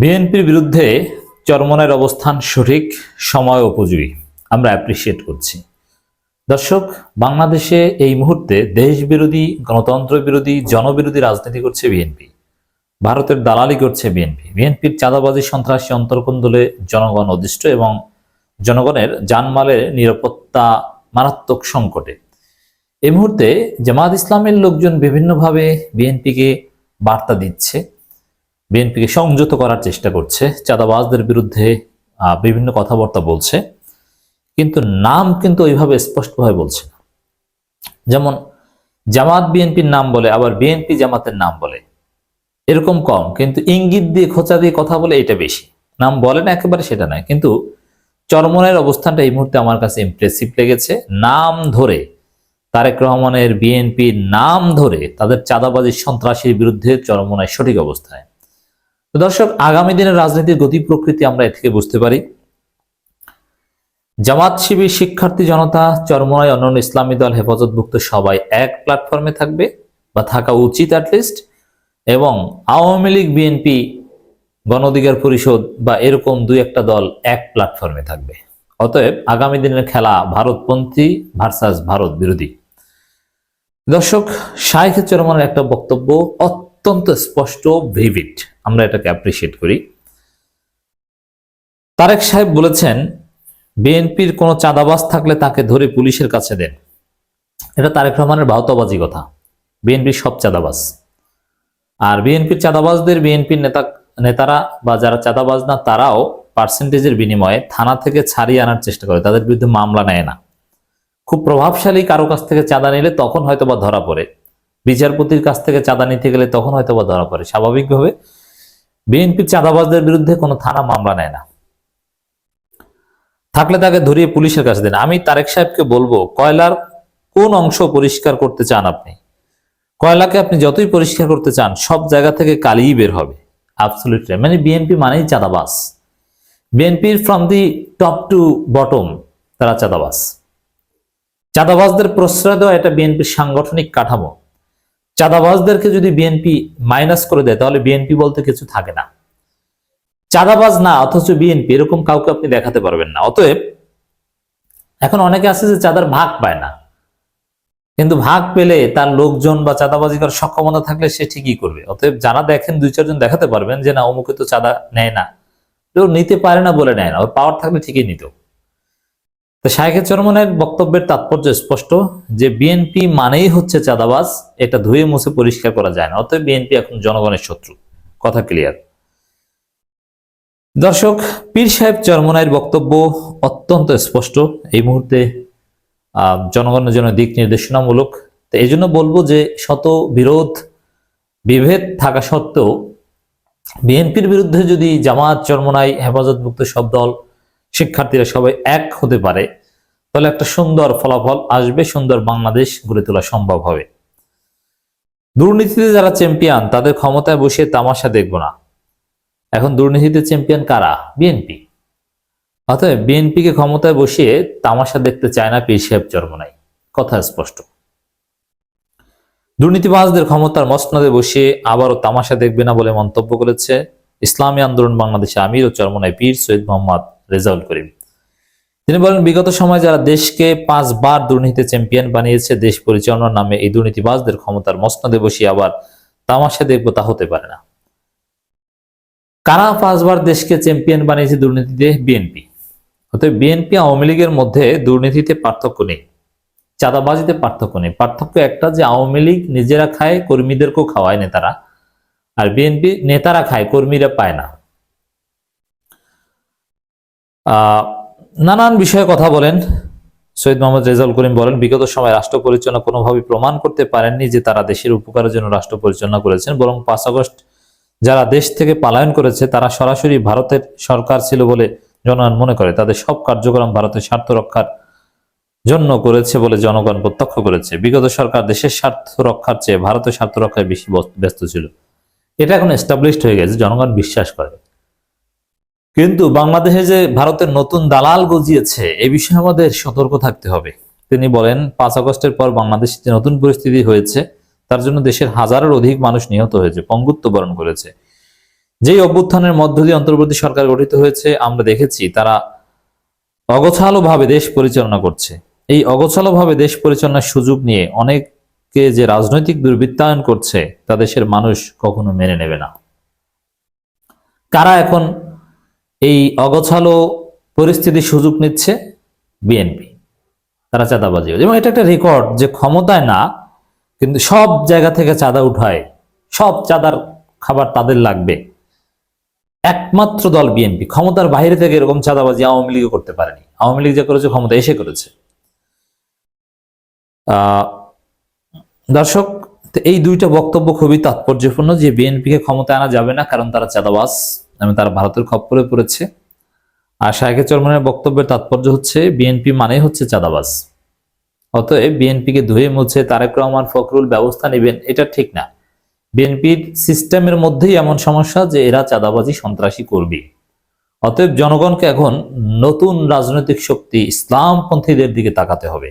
বিএনপির বিরুদ্ধে চরমনের অবস্থান সঠিক, সময় উপযোগী। আমরা অ্যাপ্রিসিয়েট করছি। দর্শক, বাংলাদেশে এই মুহূর্তে দেশ বিরোধী গণতন্ত্র বিরোধী জনবিরোধী রাজনীতি করছে বিএনপি। ভারতের দালালি করছে বিএনপি। বিএনপির চাঁদাবাজি, সন্ত্রাসী অন্তর্কন্দলে জনগণ অদিষ্ট এবং জনগণের জানমালের নিরাপত্তা মারাত্মক সংকটে। এই মুহূর্তে জামাত ইসলামের লোকজন বিভিন্নভাবে বিএনপিকে বার্তা দিচ্ছে। বিএনপিকে সংযত করার চেষ্টা করছে, চাঁদাবাজদের বিরুদ্ধে বিভিন্ন কথাবার্তা বলছে, কিন্তু নাম কিন্তু ওইভাবে স্পষ্টভাবে বলছে না। যেমন, জামাত বিএনপির নাম বলে, আবার বিএনপি জামাতের নাম বলে। এরকম কম, কিন্তু ইঙ্গিত দিয়ে, খোঁচা দিয়ে কথা বলে এটা বেশি। নাম বলে না, একেবারে সেটা নয়, কিন্তু চরমনের অবস্থানটা এই মুহূর্তে আমার কাছে ইমপ্রেসিভ লেগেছে। নাম ধরে, তারেক রহমানের বিএনপির নাম ধরে, তাদের চাঁদাবাজি সন্ত্রাসীর বিরুদ্ধে চরমনায় সঠিক অবস্থায়। দর্শক, আগামী দিনের রাজনীতির গতি প্রকৃতি আমরা এ থেকে বুঝতে পারি। জামাত শিবির, শিক্ষার্থী জনতা চরমনায় অন্যান্য ইসলামী দল, হেফাজতভুক্ত সবাই এক প্ল্যাটফর্মে থাকবে বা থাকা উচিত অ্যাটলিস্ট এবং আওয়ামী লীগ বিএনপি গণ অধিকার পরিষদ বা এরকম দুই একটা দল এক প্ল্যাটফর্মে থাকবে। অতএব আগামী দিনের খেলা ভারতপন্থী ভার্সাস ভারত বিরোধী। দর্শক শাহেখ চরমানের একটা বক্তব্য অত্যন্ত স্পষ্ট ভিভিড আমরা এটাকে অ্যাপ্রিসিয়েট করি। তারেক সাহেব বলেছেন, বিএনপির কোনো চাঁদাবাজ থাকলে তাকে ধরে পুলিশের কাছে দেন। এটা তারেক রহমানের বাহতবাজি কথা। বিএনপির সব চাঁদাবাজ। আর বিএনপির চাঁদাবাজদের বিএনপির নেতা, নেতারা বা যারা চাঁদাবাজ না, তারাও পার্সেন্টেজের বিনিময়ে থানা থেকে ছাড়িয়ে আনার চেষ্টা করে। তাদের বিরুদ্ধে মামলা নেয় না। খুব প্রভাবশালী কারও কাছ থেকে চাঁদা নিলে তখন হয়তো বা ধরা পড়ে। বিচারপতির কাছ থেকে চাঁদা নিতে গেলে তখন হয়তো বা ধরা পড়ে। স্বাভাবিকভাবে বিএনপির চাঁদাবাজদের বিরুদ্ধে কোনো থানা মামলা নেয় না। থাকলে তাকে ধরিয়ে পুলিশের কাছে দেন। আমি তারেক সাহেবকে বলব, কয়লার কোন অংশ পরিষ্কার করতে চান আপনি? কয়লাকে আপনি যতই পরিষ্কার করতে চান, সব জায়গা থেকে কালিই বের হবে। অ্যাবসলিউটলি মানে বিএনপি মানেই চাঁদাবাস বিএনপির from the top to bottom তারা চাঁদাবাস চাঁদাবাজদের প্রশ্রয় দেওয়া এটা বিএনপির সাংগঠনিক কাঠামো। চাঁদাবাজদেরকে যদি বিএনপি মাইনাস করে দেয়, তাহলে বিএনপি বলতে কিছু থাকে না। চাঁদাবাজ না, অথচ বিএনপি এরকম কাউকে আপনি দেখাতে পারবেন না। অতএব, এখন অনেকে আছে যে চাঁদার ভাগ পায় না। কিন্তু ভাগ পেলে তার লোকজন বা চাঁদাবাজি করার সক্ষমতা থাকলে সে ঠিকই করবে। অতএব, যারা দেখেন, দুই, চারজন দেখাতে পারবেন যে না, অমুকে তো চাঁদা নেয় না। নিতে পারে না বলে নেয় না। ওর পাওয়ার থাকলে ঠিকই নিত। তো শাহেখের চরমনের বক্তব্যের তাৎপর্য স্পষ্ট যে বিএনপি মানেই হচ্ছে চাঁদাবাজ, এটা ধুয়ে মুছে পরিষ্কার করা যায় না, অতএব বিএনপি এখন জনগণের শত্রু। কথা ক্লিয়ার। দর্শক, পীর সাহেব চরমনাইয়ের বক্তব্য অত্যন্ত স্পষ্ট। এই মুহূর্তে জনগণের জন্য দিক নির্দেশনামূলক। তো এই জন্য বলব যে শত বিরোধ, বিভেদ থাকা সত্ত্বেও বিএনপির বিরুদ্ধে যদি জামাত চরমনাই হেফাজতভুক্ত সব দল শিক্ষার্থীরা সবাই এক হতে পারে, তাহলে একটা সুন্দর ফলাফল আসবে, সুন্দর বাংলাদেশ গড়ে তোলা সম্ভব হবে। দুর্নীতিতে যারা চ্যাম্পিয়ন তাদের ক্ষমতায় বসে তামাশা দেখব না। এখন দুর্নীতিতে চ্যাম্পিয়ন কারা? বিএনপি অতএব বিএনপিকে ক্ষমতায় বসিয়ে তামাশা দেখতে চায় না পীর সাহেব চরমনাই। কথা স্পষ্ট। দুর্নীতিবাজদের ক্ষমতার মসনদে বসিয়ে আবারও তামাশা দেখবে না বলে মন্তব্য করেছে ইসলামী আন্দোলন বাংলাদেশে আমির ও চরমনাই পীর সৈয়দ মোহাম্মদ রেজাউল করিম। তিনি বলেন, বিগত সময় যারা দেশকে পাঁচবার দুর্নীতি চ্যাম্পিয়ন বানিয়েছে, দেশ পরিচালনার নামে এই দুর্নীতিবাজদের ক্ষমতার মসনদে বসিয়ে আবার তামাশা দেখব তা হতে পারে না। কারা পাঁচবার দেশকে চ্যাম্পিয়ন বানিয়েছে দুর্নীতিতে? বিএনপি। অতএব বিএনপি আওয়ামী লীগের মধ্যে দুর্নীতিতে পার্থক্য নেই, চাঁদাবাজিতে পার্থক্য নেই। পার্থক্য একটা যে আওয়ামী লীগ নিজেরা খায়, কর্মীদেরকেও খাওয়ায় নেতারা, আর বিএনপি নেতারা খায়, কর্মীরা পায় না। নানান বিষয়ে কথা বলেন। সৈয়দ মোহাম্মদ রেজাউল করিম বলেন, বিগত সময় রাষ্ট্র পরিচালনা কোনোভাবে প্রমাণ করতে পারেননি যে তারা দেশের উপকারের জন্য রাষ্ট্র পরিচালনা করেছেন, বরং পাঁচ আগস্ট যারা দেশ থেকে পলায়ন করেছে, তারা সরাসরি ভারতের সরকার ছিল বলে জনগণ মনে করে। তাদের সব কার্যক্রম ভারতের স্বার্থ রক্ষার জন্য করেছে বলে জনগণ প্রত্যক্ষ করেছে। বিগত সরকার দেশের স্বার্থ রক্ষার চেয়ে ভারতের স্বার্থ রক্ষায় বেশি ব্যস্ত ছিল। এটা এখন এস্টাবলিশড হয়ে গেছে, জনগণ বিশ্বাস করে। কিন্তু বাংলাদেশে যে ভারতের নতুন দালাল গজিয়েছে, এ বিষয়ে আমাদের সতর্ক থাকতে হবে। তিনি বলেন, পাঁচ আগস্টের পর বাংলাদেশে যে নতুন পরিস্থিতি হয়েছে, তার জন্য দেশের হাজারের অধিক মানুষ নিহত হয়েছে, পঙ্গুত্ব বরণ করেছে। যেই অভ্যুত্থানের মধ্য দিয়ে অন্তর্বর্তী সরকার গঠিত হয়েছে, আমরা দেখেছি, তারা অগোছালোভাবে দেশ পরিচালনা করছে। এই অগোছালোভাবে দেশ পরিচালনার সুযোগ নিয়ে অনেককে যে রাজনৈতিক দুর্বৃত্তায়ন করছে, তা দেশের মানুষ কখনো মেনে নেবে না। কারা এখন এই অগোছালো পরিস্থিতির সুযোগ নিচ্ছে বিএনপি তারা চাঁদাবাজি। এবং এটা একটা রেকর্ড যে ক্ষমতায় না, কিন্তু সব জায়গা থেকে চাঁদা উঠায়, সব চাঁদার খাবার তাদের লাগবে। একমাত্র দল বিএনপি ক্ষমতার বাইরে থেকে এরকম চাঁদাবাজি আওয়ামী লীগও করতে পারেনি। আওয়ামী লীগ যে করেছে, ক্ষমতা এসে করেছে। দর্শক, এই দুইটা বক্তব্য খুবই তাৎপর্যপূর্ণ যে বিএনপিকে ক্ষমতায় আনা যাবে না, কারণ তারা চাঁদাবাজ। এবং তারা ভারতের খপ্পরে পড়েছে। আর শাহেকে চরমানের বক্তব্যের তাৎপর্য হচ্ছে, বিএনপি মানে হচ্ছে চাঁদাবাজ। অতএব বিএনপিকে ধুয়ে মুছে তারেক রহমান ফখরুল ব্যবস্থা নেবেন, এটা ঠিক না। বিএনপির সিস্টেমের মধ্যেই এমন সমস্যা যে এরা চাঁদাবাজি সন্ত্রাসী করবে অতএব জনগণকে এখন নতুন রাজনৈতিক শক্তি ইসলামপন্থীদের দিকে তাকাতে হবে।